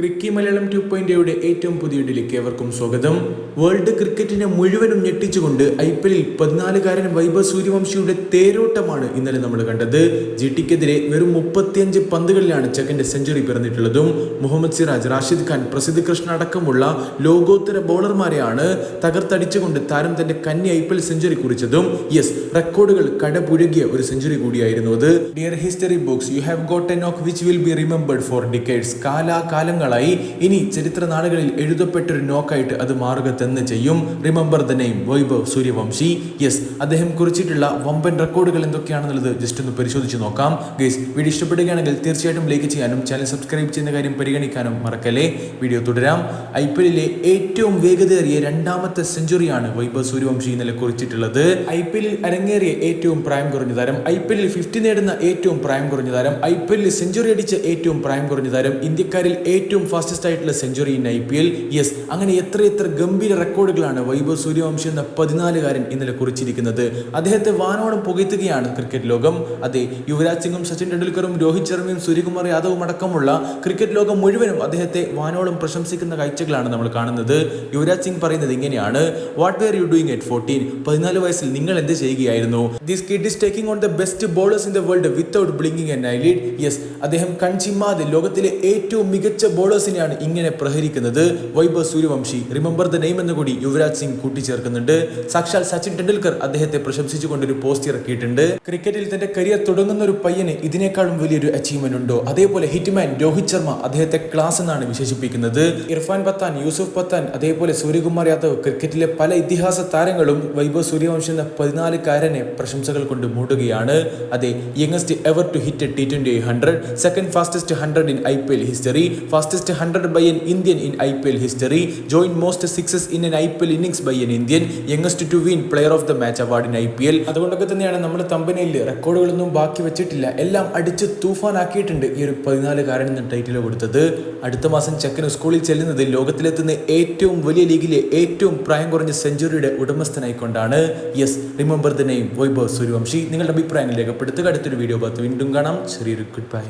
ക്രിക്കി Malayalam two point എയുടെ ഏറ്റവും പുതിയ ഇടിലേക്ക് ഏവർക്കും സ്വാഗതം. വേൾഡ് ക്രിക്കറ്റിനെ മുഴുവനും ഞെട്ടിച്ചുകൊണ്ട് ഐ പി എല്ലിൽ പതിനാലുകാരൻ വൈഭവ് സൂര്യവംശിയുടെ തേരോട്ടമാണ് ഇന്നലെ നമ്മൾ കണ്ടത്. ജി ടിക്കെതിരെ വെറും മുപ്പത്തിയഞ്ച് പന്തുകളിലാണ് ചെക്കന്റെ സെഞ്ചുറി പിറന്നിട്ടുള്ളതും. മുഹമ്മദ് സിറാജ് റാഷിദ് ഖാൻ പ്രസിദ്ധ് കൃഷ്ണ അടക്കമുള്ള ലോകോത്തര ബോളർമാരെയാണ് തകർത്തടിച്ചുകൊണ്ട് താരം തന്റെ കന്നി ഐ പി എൽ സെഞ്ചുറി കുറിച്ചതും. യെസ് റെക്കോർഡുകൾ കടപുഴകിയ ഒരു സെഞ്ചുറി കൂടിയായിരുന്നു അത്. Dear history books you have got a knock which will be remembered for decades കാലാകാലങ്ങളായി ഇനി ചരിത്ര നാളുകളിൽ എഴുതപ്പെട്ടൊരു നോക്കായിട്ട് അത് മാറുക തന്നെ ചെയ്യും. Remember the name Vaibhav Suryavanshi yes അദ്ദേഹം കുറിച്ചിട്ടുള്ള വമ്പൻ റെക്കോർഡുകൾ എന്തൊക്കെയാണെന്നുള്ളത് ജസ്റ്റ് ഒന്ന് പരിശോധിച്ച് നോക്കാം. ഗൈസ് വീഡിയോ ഇഷ്ടപ്പെടുകയാണെങ്കിൽ തീർച്ചയായിട്ടും ലൈക്ക് ചെയ്യാനും ചാനൽ സബ്സ്ക്രൈബ് ചെയ്യുന്ന കാര്യം പരിഗണിക്കാനും മറക്കല്ലേ. വീഡിയോ തുടരാം. ഐ പി എല്ലിലെ ഏറ്റവും വേഗതയേറിയ രണ്ടാമത്തെ സെഞ്ചുറിയാണ് വൈഭവ് സൂര്യവംശി ഇന്നലെ കുറിച്ചിട്ടുള്ളത്. ഐ പി എല്ലിൽ അരങ്ങേറിയ ഏറ്റവും പ്രായം കുറഞ്ഞ താരം ഐ പി എല്ലിൽ ഫിഫ്റ്റി നേടുന്ന ഏറ്റവും പ്രായം കുറഞ്ഞ താരം ഐ പി എല്ലിൽ സെഞ്ചുറി അടിച്ച ഏറ്റവും പ്രായം കുറഞ്ഞ താരം ഇന്ത്യക്കാരിൽ ഏറ്റവും ഫാസ്റ്റസ്റ്റ് ആയിട്ടുള്ള century in I P L yes അങ്ങനെ എത്ര എത്ര ഗംഭീര റെക്കോർഡുകളാണ് വൈഭവ് സൂര്യവംശി എന്ന പതിനാലുകാരൻ ഇന്നലെ കുറിച്ചിരിക്കുന്നത്. അദ്ദേഹത്തെ വാനോളം പുകയ്ത്തുകയാണ് ക്രിക്കറ്റ് ലോകം. അതെ യുവരാജ് സിംഗും സച്ചിൻ ടെണ്ടുൽക്കറും രോഹിത് ശർമ്മയും സൂര്യകുമാർ യാദവും അടക്കമുള്ള ക്രിക്കറ്റ് ലോകം മുഴുവനും അദ്ദേഹത്തെ വാനോളം പ്രശംസിക്കുന്ന കാഴ്ചകളാണ് നമ്മൾ കാണുന്നത്. യുവരാജ് സിംഗ് പറയുന്നത് ഇങ്ങനെയാണ്. What were you doing at fourteen പതിനാല് വയസ്സിൽ നിങ്ങൾ എന്ത് ചെയ്യുകയായിരുന്നു? This kid is taking on the best bowlers in the world without blinking and I lead yes അദ്ദേഹം കൺചിമ്മാതെ ലോകത്തിലെ ഏറ്റവും മികച്ച ബോളേഴ്സിനെയാണ് ഇങ്ങനെ പ്രഹരിക്കുന്നത്. Vaibhav Suryavanshi remember the name എന്ന് കൂടി യുവരാജ് സിംഗ് കൂട്ടിച്ചേർക്കുന്നുണ്ട്. സാക്ഷാൽ സച്ചിൻ ടെണ്ടുൽക്കർ അദ്ദേഹത്തെ പ്രശംസിച്ചുകൊണ്ട് ഒരു പോസ്റ്റ് ഇറക്കിയിട്ടുണ്ട്. ക്രിക്കറ്റിൽ തന്റെ കരിയർ തുടങ്ങുന്ന ഒരു പയ്യന് ഇതിനേക്കാളും വലിയൊരു അച്ചീവ്മെന്റ് ഉണ്ടോ? അതേപോലെ ഹിറ്റ്മാൻ രോഹിത് ശർമ്മ അദ്ദേഹത്തെ ക്ലാസ് എന്നാണ് വിശേഷിപ്പിക്കുന്നത്. ഇർഫാൻ പത്താൻ യൂസുഫ് പത്താൻ അതേപോലെ സൂര്യകുമാർ യാദവ് ക്രിക്കറ്റിലെ പല ഇതിഹാസ താരങ്ങളും വൈഭവ് സൂര്യവംശി എന്ന പതിനാലുകാരനെ പ്രശംസകൾ കൊണ്ട് മൂടുകയാണ്. അതെ youngest ever to hit T twenty hundred second fastest hundred in I P L history fastest hundred by an Indian in I P L history join most sixes in an I P L innings by an Indian youngest to win player of the match award in I P L അതുകൊണ്ടൊക്കെ തന്നെയാണ് നമ്മൾ തമ്പനയിൽ റെക്കോർഡുകളൊന്നും ബാക്കി വെച്ചിട്ടില്ല. എല്ലാം അടിച്ച് തൂഫാനാക്കിയിട്ടുണ്ട് ഈ ഒരു പതിനാലുകാരൻ എന്ന ടൈറ്റിൽ കൊടുത്തത്. അടുത്ത മാസം ചെക്കന് സ്കൂളിൽ ചെല്ലുന്നത് ലോകത്തിലെത്തുന്ന ഏറ്റവും വലിയ ലീഗിലെ ഏറ്റവും പ്രായം കുറഞ്ഞ സെഞ്ചുറിയുടെ ഉടമസ്ഥനായിക്കൊണ്ടാണ് yes remember the name Vaibhav Suryavanshi. നിങ്ങളുടെ അഭിപ്രായങ്ങൾ രേഖപ്പെടുത്തുക. അടുത്തൊരു വീഡിയോ ഭാഗത്ത് വീണ്ടും കാണാം. ചെറിയൊരു ഗുഡ് ബൈ